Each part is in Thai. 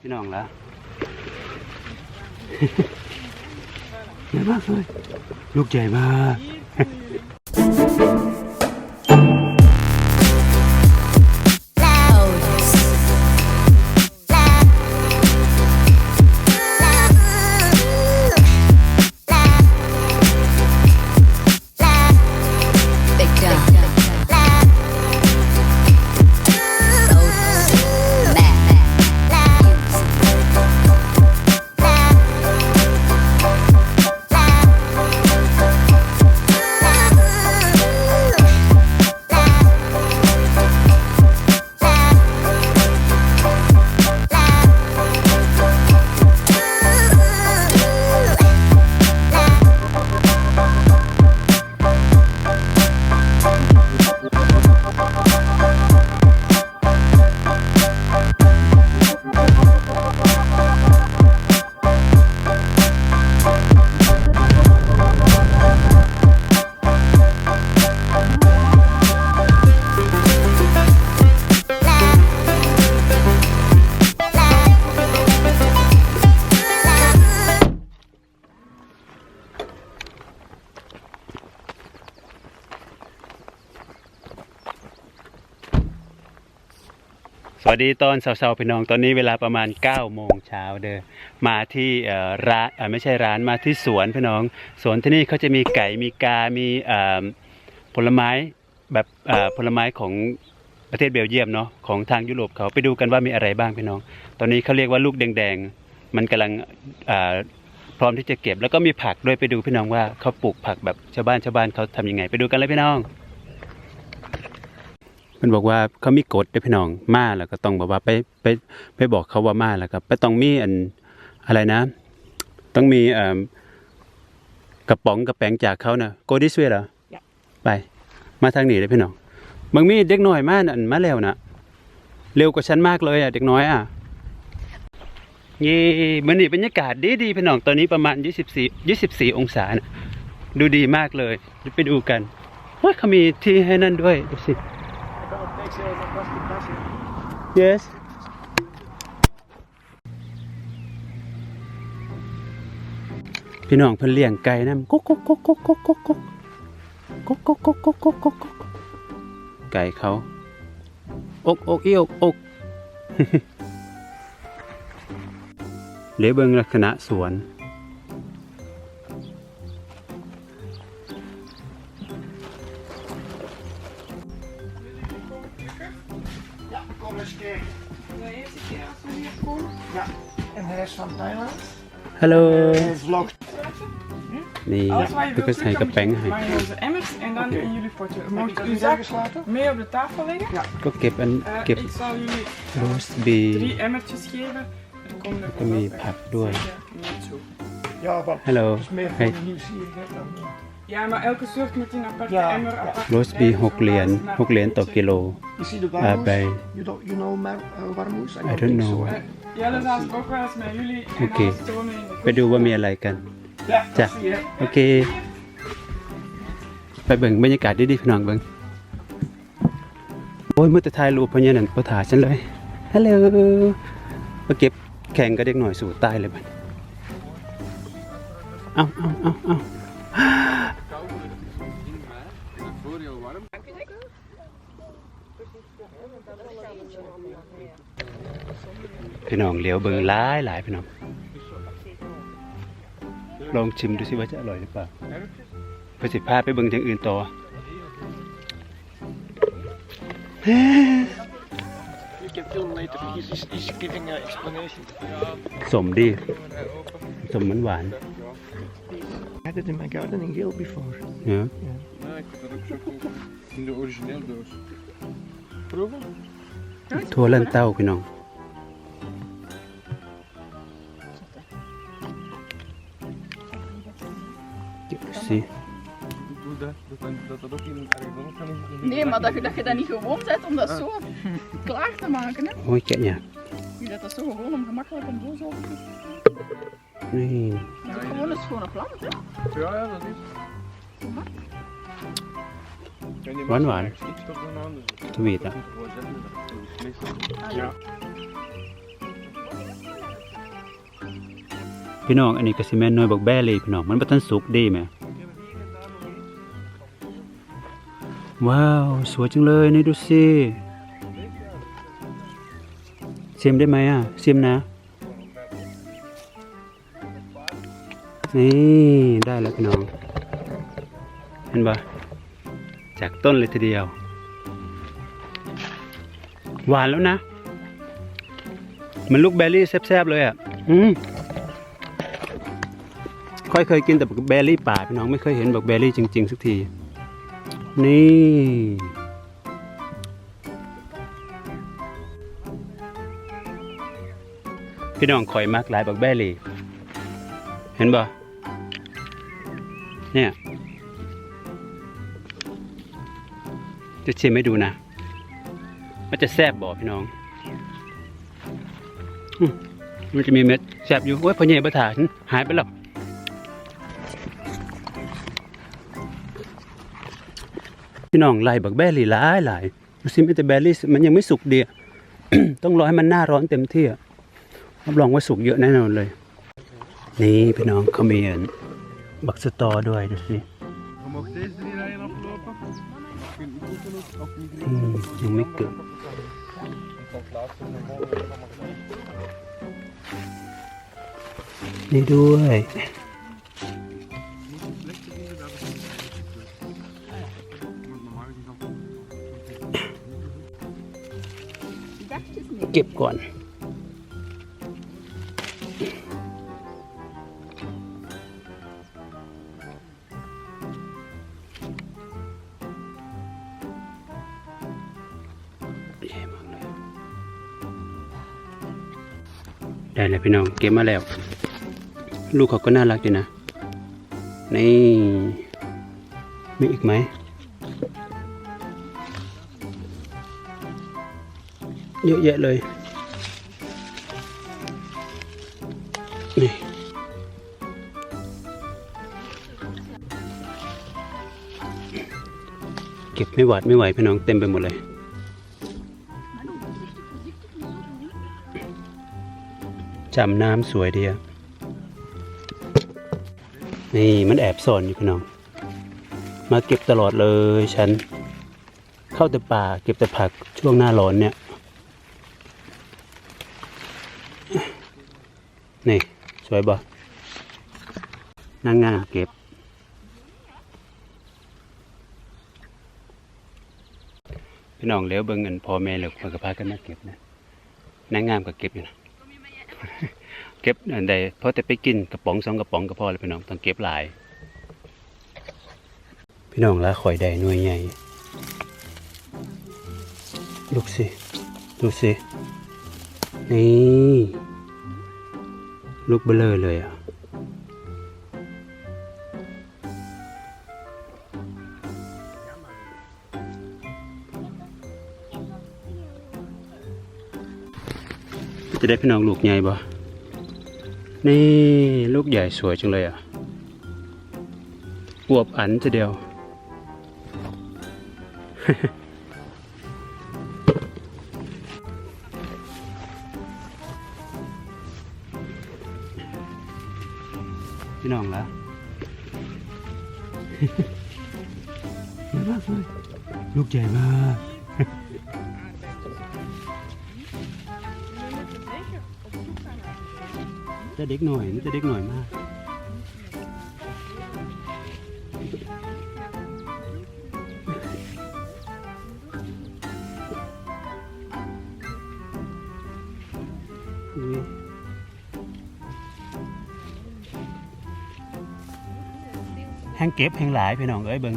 พี่น้องละใหญ่มากเลยลูกใหญ่มาก ดีตอนเช้าๆพี่น้องตอนนี้เวลาประมาณ9โมงเช้าเด้อมาที่ร้านไม่ใช่ร้านมาที่สวนพี่น้อง สวนที่นี่เขาจะมีไก่มีกา มีผลไม้แบบผลไม้ของประเทศเบลเยียมเนาะของทางยุโรปเขาไปดูกันว่ามีอะไรบ้างพี่น้อง ตอนนี้เขาเรียกว่าลูกแดงๆ มันกำลังพร้อมที่จะเก็บแล้วก็มีผักด้วยไปดูพี่น้องว่าเขาปลูกผักแบบชาวบ้านชาวบ้านเขาทำยังไง ไปดูกันเลยพี่น้อง มันบอกว่าเขามีกฎด้วยพี่น้องมาแล้วก็ต้องบอกว่าไปไปไปบอกเขาว่ามาแล้วก็ไปต้องมีอันอะไรนะ ต้องมีเอ่อกระป๋องกระแปงจากเขานะโกดิสเวเหรอไป มาทางนี้เลยพี่น้องบางมีเด็กน้อยมากอันมาแล้วนะเร็วกว่าฉันมากเลยอะเด็กน้อยอะเย่มันนี่บรรยากาศดีดีๆพี่น้องตอนนี้ประมาณ 24 24 องศานะดูดีมากเลยเดี๋ยวไปดูกันเฮ้ยเขามีที่ให้นั่นด้วยดูสิ Yes. พี่น้องเพิ่นเลี้ยงไก่นำกุ๊กก๊กก๊กก๊กก๊กก๊กก๊กก๊กก๊กก๊กไก่เขาอกอกอีอกอกเลเบิ่งลักษณะสวน Ja, en de rest van Thailand. Hallo. Vlog. Nee, Maar in onze emmers en dan in jullie. Mocht u mee op de tafel. Ja. Kip en eh, kip. ik zal jullie drie emmertjes geven. Er door. Ja, wat. Hallo. Meer de nieuwsgierigheid dan. Eh, Ja, maar elke soort moet in een aparte Ja, emmer. ja. apart โรสบี bedrijven, หกเหรียญ zodat het หกเหรียญต่อกิโล You see the Uh, warmoes? bij- You, don't, you know mar, uh, warmoes? I don't know. Eh, Jelle zal ook wel eens met jullie en Oké. alles tonen in de ไปดูว่ามีอะไรกัน Ja, Ja. dat zie je. โอเค ไปเบิ่งบรรยากาศดีๆพี่น้องเบิ่งโอ้ยมือแต่ถ่ายรูปเพราะเนี่ยนั่นประถาฉันเลย ฮัลโหลมาเก็บแข่งกับเด็กหน่อยสู่ใต้เลยบัดเอาเอาเอาเอา พี่น้องเหลียวเบิ่งหลายหลายพี่น้องลองชิมดูสิว่าจะอร่อยหรือเปล่าประสิทธิภาพไปเบิ่งอย่างอื่นต่อ You can film later. He's, he's, he's giving an explanation. สมดี สมมันหวาน I had it in my garden in Geel before. เนาะ Ja, ik heb dat ook zo kopen. In de origineel doos. Proeven? ทั่วเล่นเต้าพี่น้อง dat. Dat dat, dat ook in ergens anders kan in- in- Nee, maar dat je, dat je dat niet gewoon bent om dat zo klaar te maken. Hè. โอ้ยแกะเนี่ยาก Je dat dat zo gewoon om gemakkelijk om zo zo te doen. นี่ Dat is ook gewoon een schone plant. Hè. Ja, ja, dat is. En die Waar, mensen waar? ergens iets op doen aan, dus ทวีตอ่ะ gewoon zetten. Dat is meestal- Ja. พี่น้องอันนี้ก็สิแม่นหน่วยบักแบเลยพี่น้องมันบ่ทันสุกดีแหม ว้าว สวยจังเลยนี่ดูสิชิมได้ไหมอะชิมนะ นี่ ได้แล้วพี่น้อง เห็นปะจากต้นเลยทีเดียว หวานแล้วนะ มันลูกแบร์รี่แซ่บๆเลยอะ อืมค่อยเคยกินแต่บักแบร์รี่ป่าพี่น้องไม่เคยเห็นแบักแบร์รี่จริง ๆ สักที นี่ พี่น้องคอยมากหลายบักแบร์รี่เห็นบ่เนี่ยจะชิมให้ดูนะ มันจะแซบบ่พี่น้องมันจะมีเม็ดแซบอยู่โอ้ยพ่อใหญ่ประถานหายไปแล้ว พี่น้องไล่บักแบรี่หลายหลายดูสิมันแต่แบรี่มันยังไม่สุกดีอะต้องรอให้มันหน้าร้อนเต็มที่อะรับรองว่าสุกเยอะแน่นอนเลย นี่พี่น้องเขามีบักสตอด้วยดูสิยังไม่เกิดนี่ด้วย เก็บก่อนใหญ่มากเลยได้แล้วพี่น้อง เก็บมาแล้ว ลูกเขาก็น่ารักดีนะ นี่ มีอีกไหม เยอะแยะเลยนี่เก็บไม่หวาดไม่ไหวพี่น้องเต็มไปหมดเลยจำน้ำสวยดีอะนี่มันแอบซ่อนอยู่พี่น้อง มาเก็บตลอดเลยฉัน เข้าแต่ป่าเก็บแต่ผักช่วงหน้าร้อนเนี่ย นี่ สวยบ่นางงามเก็บ พี่น้องเลี้ยวเบิ่งเงินพ่อแม่เหลือคนกับพากันมาเก็บนะนางงามก็เก็บอยู่นะเก็บอันใดเพราะแต่ไปกินกระป๋องสองกระป๋องก็พอแล้วพี่น้องต้องเก็บหลาย พี่น้องละข่อยได้หน่วยใหญ่ลูกสิ ดูสิ นี่ ลูกเบลอเลยอะ จะได้พี่น้องลูกใหญ่บ่นี่ลูกใหญ่สวยจังเลยอะอวบอันจะเดียว พี่น้องละใหญ่มากเลยลูกใหญ่มากจะเด็กหน่อยมันจะเด็กหน่อยมาก แห้งเก็บแห้งหลายพี่น้องเอ้ยเบิง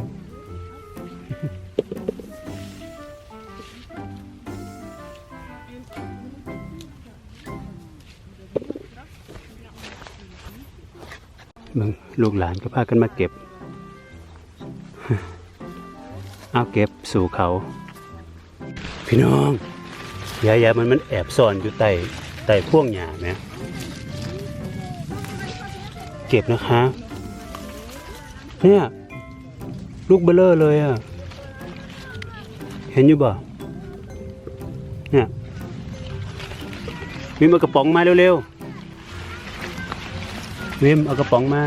เบิงลูกหลานก็พากันมาเก็บ เอาเก็บสู่เขา พี่น้องยายามันมันแอบซ่อนอยู่ใต้ใต้พ่วงหญ้าไหมเก็บนะคะ เนี่ยลูกเบลเลอร์เลยอะ เห็นอยู่บ่เนี่ยวิมีมากระป๋องมาเร็วๆวิมเอากระป๋องมา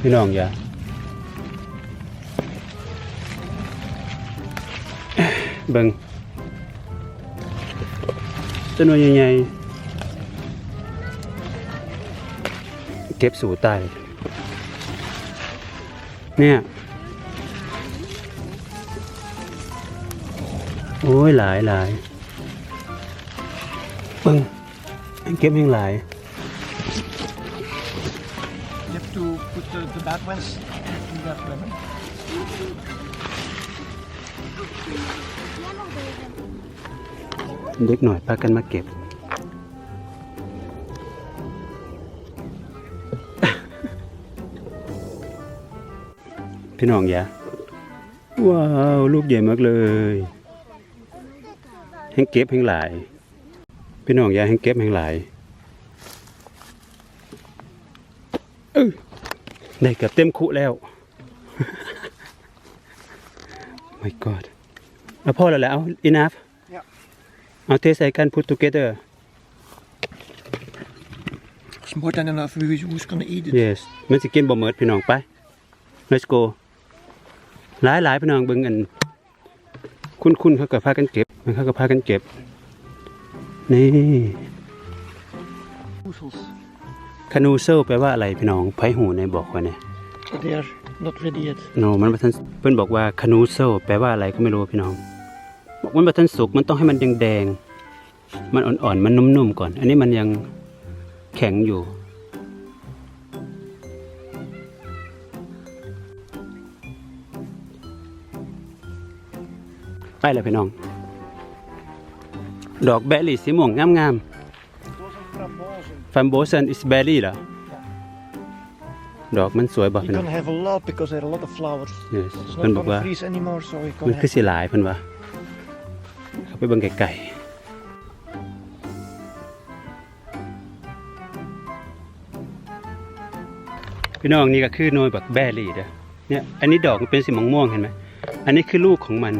พี่น้องอย่าเบิงต้นวนใหญ่ๆเก็บสู่ใต้ เนี่ยโอ้ยหลายหลายเบิงเก็บแห่งหลาย You have to put the, the bad ones in that lemon. เด็กหน่อยพากันมาเก็บ พี่น้องอย่าว้าว ลูกใหญ่มากเลยแห้งเก็บแห้งหลาย พี่น้องอย่าแห้งเก็บแห้งหลายเอ้ยได้เกือบเต็มคุแล้ว my god เอาพ่อแล้วแหละเอา enough เอาเทใส่กัน put together It's more than enough. We, who's gonna eat it? yes มันสิกินบ่หมดพี่น้องไป let's go หลายหลายพี่น้องเบิ่งอัน คุณคุณเขาก็พากันเก็บ มันเขาก็พากันเก็บ นี่ Oezels. คานูเซลแปลว่าอะไรพี่น้องไผหูในบอกว่าเนี่ย They are not ready yet. โนมันบ่ทันเพิ่นบอกว่าคานูเซลแปลว่าอะไรก็ไม่รู้พี่น้อง บอกมันบ่ทันสุกมันต้องให้มันแดงๆมันอ่อนๆมันนุ่มๆก่อน อันนี้มันยังแข็งอยู่ ไปแล้วพี่น้อง ดอกแบลลี่สีม่วงงาม Those are frambozen. ๆฟัมโบซันอิสแบลลี่เหรอดอกมันสวยบ่ You พี่น้อง don't have a lot because there are a lot of flowers. yes It's เพิ่น not บอก gonna ว่า freeze anymore, so we มัน can คือ have สิหลายเพิ่นว่าเข้าไปเบิ่งไกลๆพี่น้องนี่ก็คือหน่วยบักแบรี่เด้อเนี่ยอันนี้ดอกมันเป็นสีม่วงๆเห็นไหมอันนี้คือลูกของมัน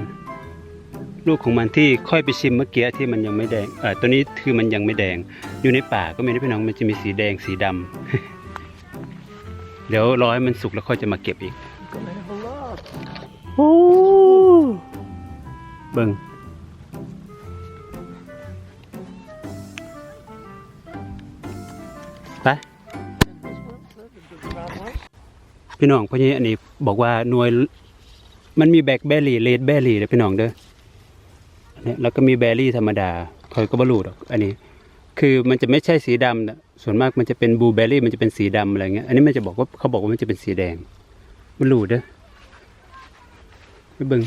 ลูกของมันที่ค่อยไปชิมเมื่อกี้ที่มันยังไม่แดงเออตัวนี้คือมันยังไม่แดง อยู่ในป่าก็มีนะพี่น้องมันจะมีสีแดงสีดำเดี๋ยวรอให้มันสุกแล้วค่อยจะมาเก็บอีกโอ้เบิ่งไปพี่น้องพราะงี้อันนี้บอกว่าหน่วยมันมีแบล็คเบอร์รี่เลดเบอร์รี่เด้อพี่น้องเด้อ แล้วก็มีแบร์รี่ธรรมดาคอยก็บรรลุดอกอันนี้ คือมันจะไม่ใช่สีดำนะส่วนมากมันจะเป็นบลูเบอร์รี่มันจะเป็นสีดำอะไรเงี้ยอันนี้มันจะบอกว่าเขาบอกว่ามันจะเป็นสีแดงบรรลุเด้อไปเบิ่ง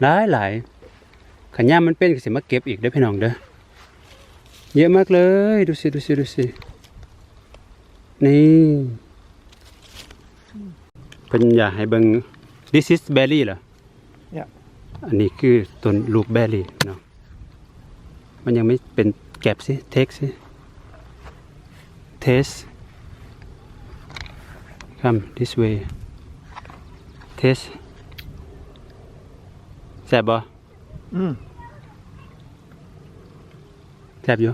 หลายหลายขันย่ามมันเป็นก็สิมาเก็บอีกเด้อพี่น้องเด้อเยอะมากเลยดูสิดูสิดูสินี่เป็นอยากให้เบิง this is berry เหรอ อันนี้คือต้นลูกแบรี่เนาะมันยังไม่เป็นแก็บสิเทคสิเทส come this way เทสแซ่บบ่ Mm. แซ่บอยู่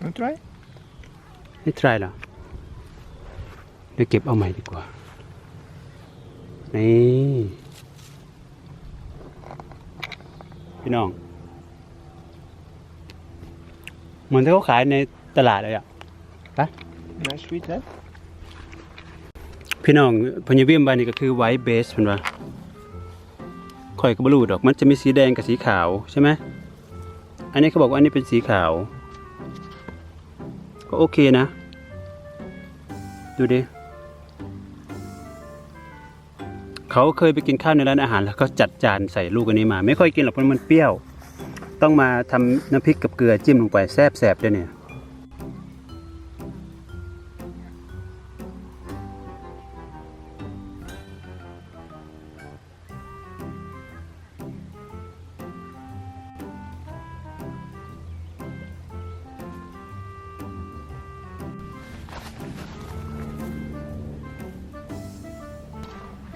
Want to try? ให้ทรายเหรอเดี๋ยวเก็บเอาใหม่ดีกว่า นี่ พี่น้อง เหมือนที่เขาขายในตลาดเลยอะ Nice sweet, eh? พี่น้องพญเวียมใบนี่ก็คือไวท์เบสเพิ่นว่าข่อยก็บ่รู้ดอก มันจะมีสีแดงกับสีขาวใช่ไหม อันนี้เขาบอกว่าอันนี้เป็นสีขาว ก็โอเคนะ ดูดิ เขาเคยไปกินข้าวในร้านอาหาร แล้วก็จัดจานใส่ลูกอันนี้มา ไม่ค่อยกินหรอกเพราะมันเปรี้ยว ต้องมาทำน้ำพริกกับเกลือจิ้มลงไปแซ่บๆด้วยเนี่ย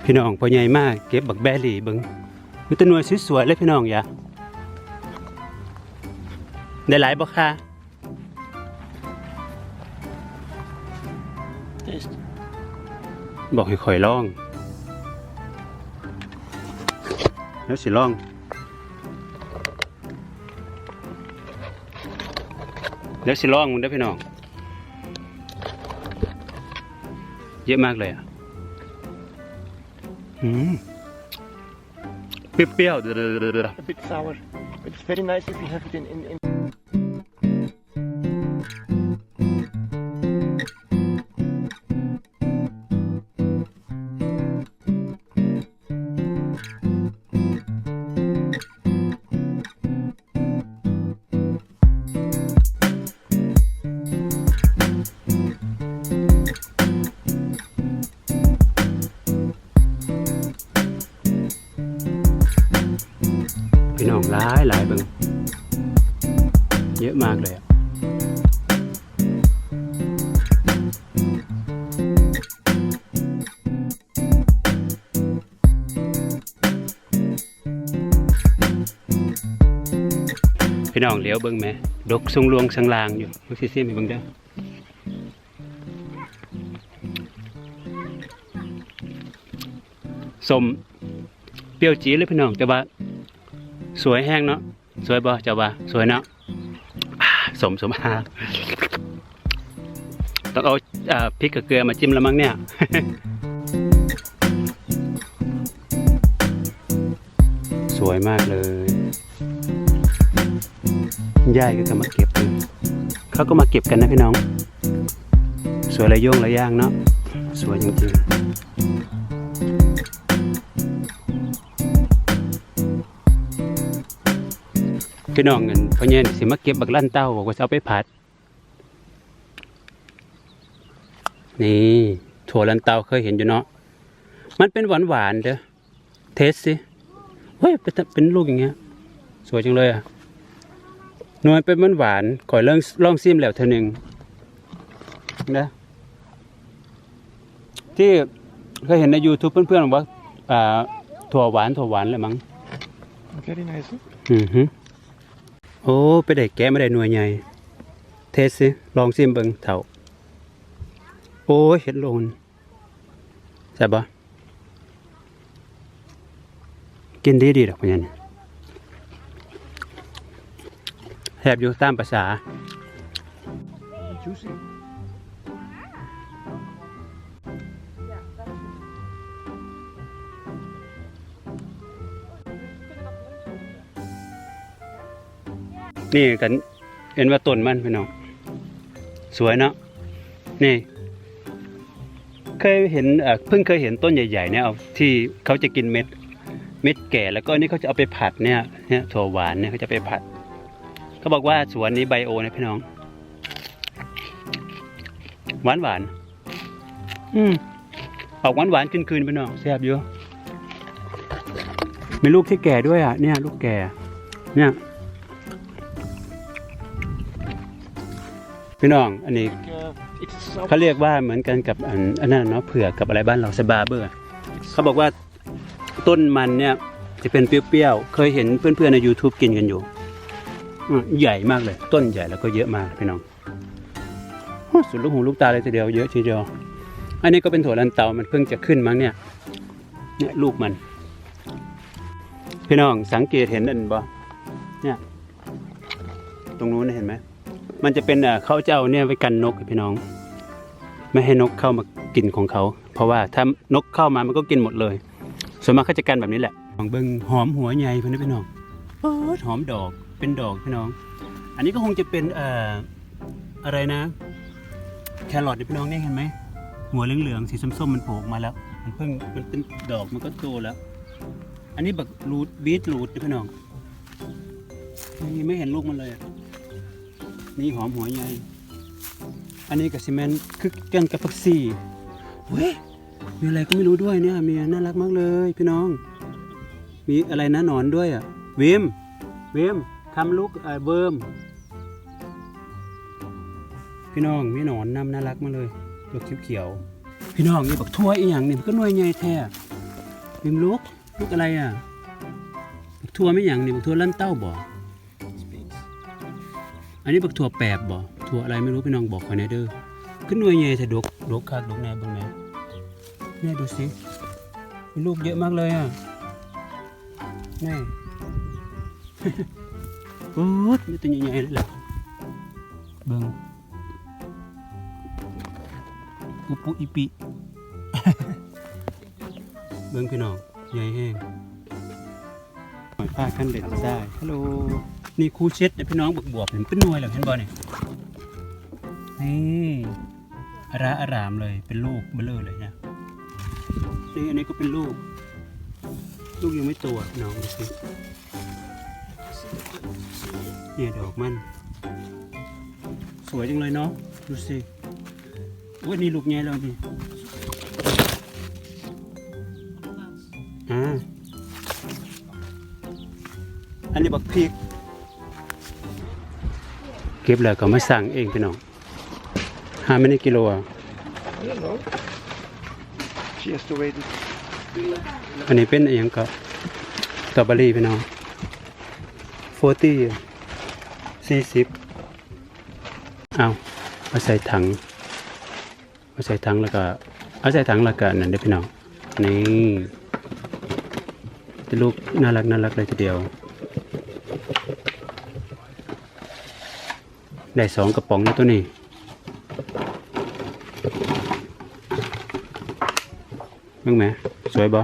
พี่น้องพอใหญ่มากเก็บบักแบรี่เบิงมีแตัวหน่วยสวยๆเลยพี่น้องอย่าได้หลายบ่ค่ะบอกให้ข่อยลอง แล้วสิลองแล้วสิลองมันได้พี่น้อง เยอะมากเลยอะ อืมเปรี้ยวๆเดือด A bit sour. But it's very nice if you have it in, in, in น้องเหลียวเบิ่งไหมดกทรงลวงสังลางอยู่ลูกซิซิมให้เบิ่งเด้อสมเปรี้ยวจี๊ดเลยพี่น้องแต่ว่า สวยแห้งเนาะสวยบ่เจ้าว่าสวยเนาะสมสมฮาต้องเอาอ่าพริกกับเกลือมาจิ้มแล้วมั้งเนี่ยสวยมากเลย ยายก็จะมาเก็บเลยเขาก็มาเก็บกันนะพี่น้อง สวยระโยงระย่างเนาะสวยจริงๆพี่น้องเงินพ่อเย็นสิมาเก็บบักลั่นเต้าบอกว่าจะเอาไปผัด นี่ถั่วลันเตาเคยเห็นอยู่เนาะมันเป็นหวานหวานๆเด้อเทสสิเฮ้ยเป็นเป็นลูกอย่างเงี้ย สวยจังเลยอะ น่วยเป็นมันหวานๆก่อยเรื่องลองซิมแล้วเธอหนึ่งนะที่เคยเห็นใน YouTube เพื่อนๆบอกว่าอ่าถั่วหวานถั่วหวานเลยมั้ง very nice. Huh? อือฮึโอ้ไปได้แกะไม่ได้หน่วยใหญ่ เทสสิลองซิมเบิงเถ่า โอ้ยเห็ดโลนใช่บปะกินดีดีดอกพะยัน แทบอยู่ตามภาษา Juicy. นี่กันเห็นว่าต้นมันพี่น้องสวยเนาะนี่ เคยเห็นเอ่อเพิ่งเคยเห็นต้นใหญ่ ๆ เนี่ยเอาที่เขาจะกินเม็ด เม็ดแก่แล้วก็อันนี่เขาจะเอาไปผัดเนี่ยเนี่ยถั่วหวานเนี่ยเขาจะไปผัด เขาบอกว่าสวนนี้ไบโอนะพี่น้อง หวานหวานอืมออกหวานหวานคืนๆพี่น้องแซ่บอยู่มีลูกที่แก่ด้วยอะ เนี่ยลูกแก่ เนี่ยพี่น้อง อันนี้เขาเรียกว่าเหมือนกันกับอันอันนั้นเนาะเผือกกับอะไรบ้านเราสบาเบอร์เขาบอกว่าต้นมันเนี่ยจะเป็นเปรี้ยวๆ เคยเห็นเพื่อนๆใน YouTube กินกันอยู่ ใหญ่มากเลย ต้นใหญ่แล้วก็เยอะมากพี่น้องสุดลูกหูลูกตาเลยทีเดียวเยอะทีเดียว อันนี้ก็เป็นถั่วลันเตา มันเพิ่งจะขึ้นมั้งเนี่ย เนี่ยลูกมัน พี่น้องสังเกตเห็นอันบ่เนี่ย ตรงนู้นเห็นไหม มันจะเป็นเอ่อเขาจะเอาเนี่ยไว้กันนกพี่น้อง ไม่ให้นกเข้ามากินของเขา เพราะว่าถ้านกเข้ามามันก็กินหมดเลย ส่วนมากเขาจะกันแบบนี้แหละลองเบิ้งหอมหัวใหญ่พี่น้องพี่น้องหอมดอก เป็นดอกพี่น้อง อันนี้ก็คงจะเป็นเอ่ออะไรนะ แครอทเนี่ยพี่น้องนี่เห็นไหมหัวเหลืองๆสีส้มๆมันโผล่ออกมาแล้ว มันเพิ่งมันเป็นดอกมันก็โตแล้ว อันนี้บักรูทบีทรูทนะพี่น้องนี่ไม่เห็นลูกมันเลยอะนี่หอมหัวใหญ่อันนี้กับซีเมนต์คือกันกับผักซีเฮ้ยมีอะไรก็ไม่รู้ด้วยเนี่ยเมียน่ารักมากเลย พี่น้อง มีอะไรนะหนอนด้วยอะเวมเวม คำลูกเอ่อเวิร์มพี่น้องมีหนอนนำน่ารักมาเลยตัวเขียวๆพี่น้องนี่บักทั่วอีหยังนี่มันก็หน่วยใหญ่แท้เวมลูกลูกอะไรอะบักทั่วไม่หยังนี่บักทั่วลั่นเต้าบ่อันนี้บักถั่วแปบบ่ถั่วอะไรไม่รู้พี่น้องบอกคอยในเด้อขึ้นหน่วยใหญ่จะดกดกคักดกแน่บ่งแม่แม่ดูสิมีลูกเยอะมากเลยอะแม่ โอ้ยมีตัวใหญ่ๆเลยแหละเบิ่งอุปุอิปิเบิ่งพี่น้องใหญ่แห้งหอยผ้าขั้นเด็ดได้ฮัลโหลนี่ครูเช็ดนะพี่น้องบวกบวบเห็นเป็นหน่วยแล้วเห็นบ่เนี่ยนี่อาราอารามเลยเป็นลูกเบลอเลยนะนี่อันนี้ก็เป็นลูก ลูกยังไม่โตอะพี่น้องดูสิ เนี่ยดอกมัน สวยจังเลยเนาะดูสิว่านี่ลูกใหญ่แล้วดิอ่าอันนี้บักพริก เก็บแล้วก็มาสั่งเองพี่น้องห้าไม่ได้กิโลอะ I don't know. She has to wait. อันนี้เป็นอหย่างก็สตรอเบอรี่พี่น้องโฟ ตี้สี่สิบเอาเอาใส่ถังเอาใส่ถังแล้วก็เอาใส่ถังแล้วก็นั่นเด้พี่น้องนี่เป็นลูกน่ารักน่ารักเลยทีเดียว ได้สองกระป๋องแล้วตัวนี้มึงไหมสวยบ่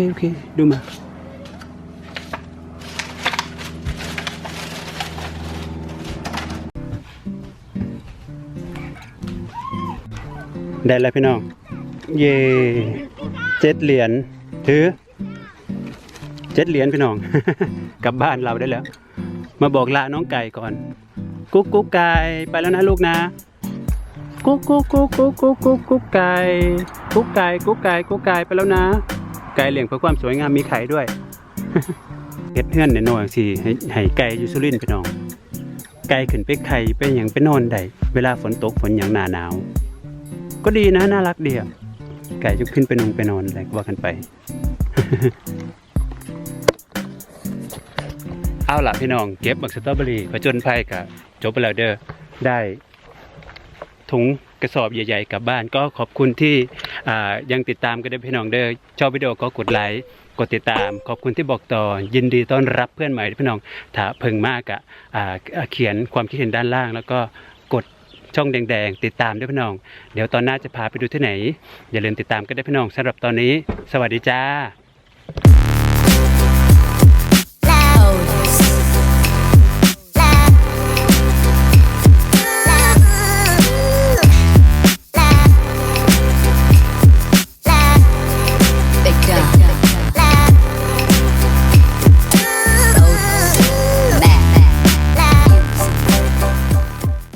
โอเคโอเค ดูมา ได้แล้วพี่น้อง เย่เจ็ดเหรียญถือเจ็ดเหรียญพี่น้อง กลับบ้านเราได้แล้ว มาบอกลาน้องไก่ก่อน กุ๊กกุ๊กไก่ไปแล้วนะลูกนะ กุ๊กกุ๊กกุ๊กกุ๊กกุ๊กกุ๊กกุ๊กไก่กุ๊กไก่กุ๊กไก่กุ๊กไก่ไปแล้วนะ ไก่เลี้ยงเพื่อความสวยงามมีไข่ด้วยเฮ็ดเฮือนหน่อยๆสิให้ให้ไก่อยู่สุรินทร์พี่น้อง ไก่ขึ้นไปไข่ไปหยังไปนอนได้เวลาฝนตกฝนหยังหนาหนาว ก็ดีนะน่ารักดีอะไก่จะขึ้นไปนงไปนอนอะไรก็ว่ากันไป เอาล่ะพี่น้องเก็บบักสตรอเบอรี่ผจญภัยกับจบไปแล้วเด้อได้ ถุงกระสอบใหญ่ๆกลับบ้าน ก็ขอบคุณที่ยังติดตามกันด้วยพี่น้องเด้อชอบวิดีโอก็กดไลค์กดติดตาม ขอบคุณที่บอกต่อยินดีต้อนรับเพื่อนใหม่พี่น้องถ้าเพิ่งมากอะอ่าอ่าเขียนความคิดเห็นด้านล่าง แล้วก็กดช่องแดงๆ ติดตามด้วยพี่น้อง เดี๋ยวตอนหน้าจะพาไปดูที่ไหน อย่าลืมติดตามกันได้พี่น้องสำหรับตอนนี้ สวัสดีจ้า